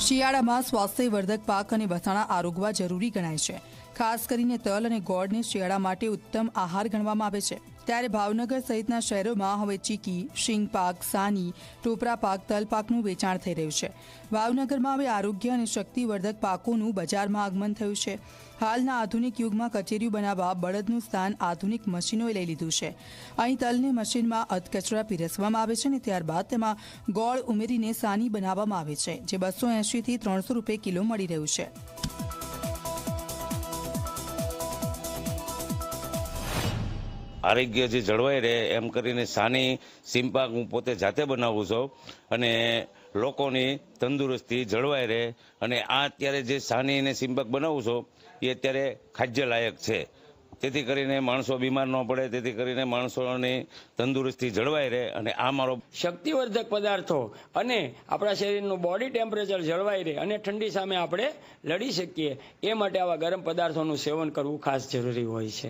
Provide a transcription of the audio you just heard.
શિયાળામાં સ્વાસ્થ્યવર્ધક પાક અને વસાણા આરોગવા જરૂરી ગણાય છે. ખાસ કરીને તલ અને ગોળને શિયાળા માટે ઉત્તમ આહાર ગણવામાં આવે છે. ત્યારે ભાવનગર સહિતના શહેરોમાં હવે ચીકી, શિંગ પાક, સાની, ટોપરા પાક, તલ વેચાણ થઈ રહ્યું છે. ભાવનગરમાં હવે આરોગ્ય અને શક્તિવર્ધક પાકોનું બજારમાં આગમન થયું છે. હાલના આધુનિક યુગમાં કચેરીઓ બનાવવા બળદનું સ્થાન આધુનિક મશીનોએ લઈ લીધું છે. અહીં તલને મશીનમાં અધકચરા પીરસવામાં આવે છે અને ત્યારબાદ તેમાં ગોળ ઉમેરીને સાની બનાવવામાં આવે છે, જે બસો એંશીથી ત્રણસો રૂપિયા કિલો મળી રહ્યું છે. આરોગ્ય જે જળવાઈ રહે એમ કરીને સાની સિમ્પાક હું પોતે જાતે બનાવું છું અને લોકોની તંદુરસ્તી જળવાઈ રહે અને આ અત્યારે જે સાની અને સિમ્પાક બનાવું છું, એ અત્યારે ખાદ્યલાયક છે. તેથી કરીને માણસો બીમાર ન પડે, તેથી કરીને માણસોની તંદુરસ્તી જળવાઈ રહે અને આ મારો શક્તિવર્ધક પદાર્થો અને આપણા શરીરનું બોડી ટેમ્પરેચર જળવાઈ રહે અને ઠંડી સામે આપણે લડી શકીએ, એ માટે આવા ગરમ પદાર્થોનું સેવન કરવું ખાસ જરૂરી હોય છે.